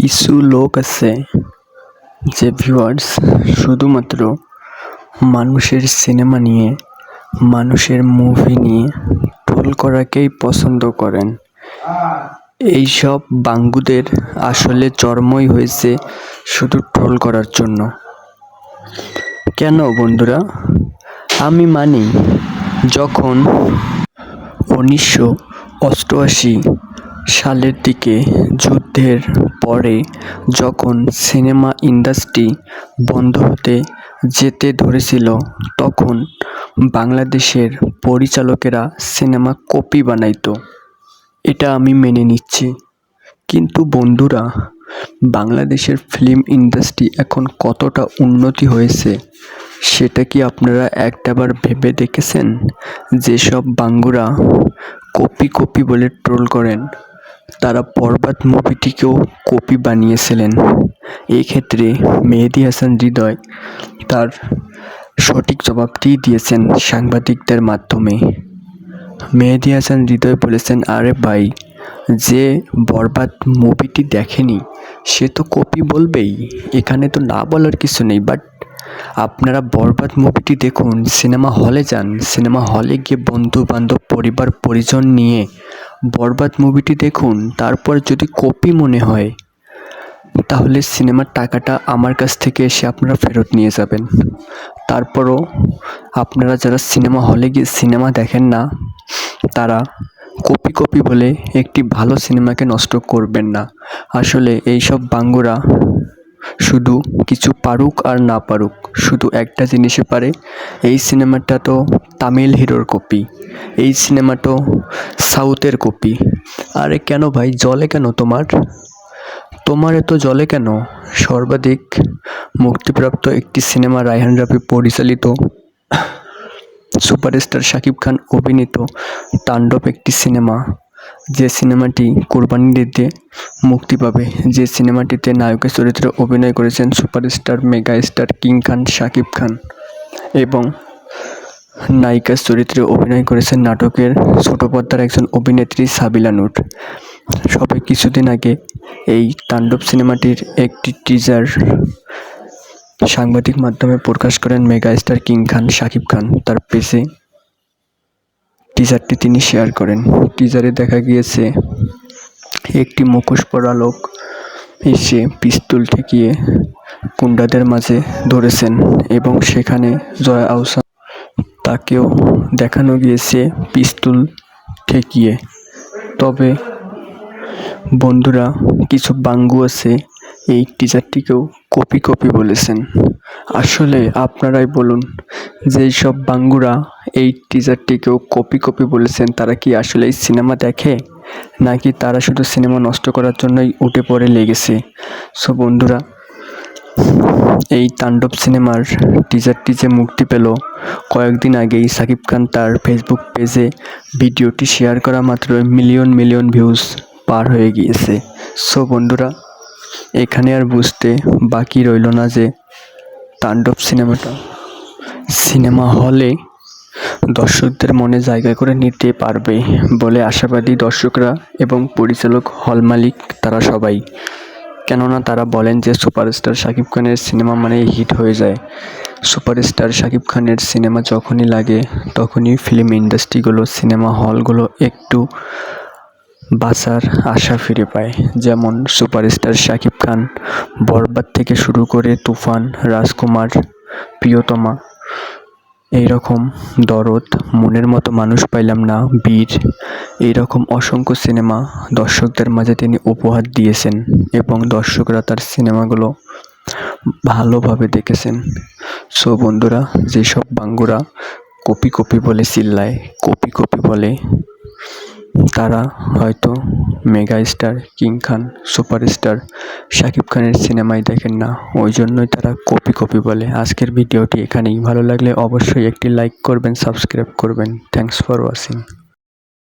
কিছু লোক আছে যে ভিউয়ার্স শুধুমাত্র মানুষের সিনেমা নিয়ে, মানুষের মুভি নিয়ে ট্রোল করাকেই পছন্দ করেন। এইসব বাঙ্গুদের আসলে জন্মই হয়েছে শুধু ট্রোল করার জন্য। কেন বন্ধুরা? আমি মানি, যখন উনিশশো অষ্টআশি সালের দিকে যুদ্ধের পরে যখন সিনেমা ইন্ডাস্ট্রি বন্ধ হতে যেতে ধরেছিল, তখন বাংলাদেশের পরিচালকেরা সিনেমা কপি বানাইতো। এটা আমি মেনে নিচ্ছি। কিন্তু বন্ধুরা, বাংলাদেশের ফিল্ম ইন্ডাস্ট্রি এখন কতটা উন্নতি হয়েছে, সেটা কি আপনারা একটাবার ভেবে দেখেছেন? যেসব বাঙ্গুরা কপি কপি বলে ট্রোল করেন তারা বরবাদ মুভিটিকেও কপি বানিয়েছিলেন। এই ক্ষেত্রে মেহেদী হাসান হৃদয় তার সঠিক জবাবটি দিয়েছেন সাংবাদিকদের মাধ্যমে। মেহেদি হাসান হৃদয় বলেছেন, আরে ভাই, যে বরবাদ মুভিটি দেখেনি, সে তো কপি বলবেই। এখানে তো না বলার কিছু নেই বাট আপনারা বরবাদ মুভিটি দেখুন, সিনেমা হলে যান। সিনেমা হলে গিয়ে বন্ধু বান্ধব পরিবার, পরিজন নিয়ে বরবাদ মুভিটি দেখুন, তারপর যদি কপি মনে হয়, তাহলে সিনেমার টাকাটা আমার কাছ থেকে এসে আপনারা ফেরত নিয়ে যাবেন। তারপরও আপনারা যারা সিনেমা হলে গিয়ে সিনেমা দেখেন না, তারা কপি কপি বলে একটি ভালো সিনেমাকে নষ্ট করবেন না। আসলে এইসব বাঙ্গুরা শুধু কিছু পারুক আর না পারুক, শুধু একটা জিনিসে পারে। এই সিনেমাটা তো তামিল হিরোর কপি, এই সিনেমা তো সাউথের কপি। আরে কেন ভাই, জলে কেন তোমার? তোমার এত জলে কেন? সর্বাধিক মুক্তিপ্রাপ্ত একটি সিনেমা রায়হান রাফি পরিচালিত। সুপারস্টার শাকিব খান অভিনীত তাণ্ডব একটি সিনেমা। যে সিনেমাটি কোরবানি দিতে মুক্তি পাবে, যে সিনেমাটিতে নায়কের চরিত্রে অভিনয় করেছেন superstar mega star king Khan, Shakib Khan এবং নায়িকার চরিত্রে অভিনয় করেছেন নাটকের ছোট পর্দার একজন অভিনেত্রী সাবিলা নুট সবে কিছুদিন আগে এই তাণ্ডব সিনেমাটির একটি টিজার সাংবাদিক মাধ্যমে প্রকাশ করেন mega star king Khan, Shakib Khan. তার পেজে টিজারটি তিনি শেয়ার করেন। টিজারে দেখা গিয়েছে, একটি মুখোশ পরা লোক এসে পিস্তল ঠেকিয়ে গুন্ডাদের মাঝে ধরেছেন এবং সেখানে জয়া আহসান তাকেও দেখানো গিয়েছে পিস্তল ঠেকিয়ে। তবে বন্ধুরা, কিছু বাঙ্গু আছে, এই টিজারটিকেও কপি কপি বলেছেন। আসলে আপনারাই বলুন, যেই সব বাঙ্গুরা এই টিজারটিকেও কপি কপি বলেছেন, তারা কি আসলে এই সিনেমা দেখে? নাকি তারা শুধু সিনেমা নষ্ট করার জন্যই উঠে পড়ে লেগেছে? সো বন্ধুরা, এই তাণ্ডব সিনেমার টিজারটি যে মুক্তি পেল, কয়েকদিন আগেই সাকিব খান তার ফেসবুক পেজে ভিডিওটি শেয়ার করা মাত্র মিলিয়ন মিলিয়ন ভিউজ পার হয়ে গিয়েছে। সো বন্ধুরা, এখানে আর বুঝতে বাকি রইল না যে তাণ্ডব সিনেমাটা। সিনেমা হলে দর্শকদের মনে জায়গা করে নিতে পারবে বলে আশাবাদী দর্শকরা এবং পরিচালক হল মালিক তারা সবাই। কেননা তারা বলেন যে সুপারস্টার শাকিব খানের সিনেমা মানে হিট হয়ে যায়। সুপারস্টার শাকিব খানের সিনেমা যখনই লাগে, তখনই ফিল্ম ইন্ডাস্ট্রিগুলো, সিনেমা হলগুলো একটু বাঁচার আশা ফিরে পায়। যেমন সুপারস্টার শাকিব খান বরবাদ থেকে শুরু করে তুফান, রাজকুমার, প্রিয়তমা এই রকম দরদ মনের মতো মানুষ পাইলাম না, বীর। এই রকম অসংখ্য সিনেমা দর্শকদের মাঝে তিনি উপহার দিয়েছেন এবং দর্শকরা তার সিনেমাগুলো ভালোভাবে দেখেছেন। সো বন্ধুরা, যেসব বাঙ্গুরা কপি কপি বলে চিল্লায়, কপি কপি বলে তারা হয়তো mega star king Khan, superstar Shakib খানের সিনেমাই দেখেন না। ওই জন্যই তারা কপি কপি বলে। আজকের ভিডিওটি এখানেই। ভালো লাগলে অবশ্যই একটি লাইক করবেন সাবস্ক্রাইব করবেন। Thanks for watching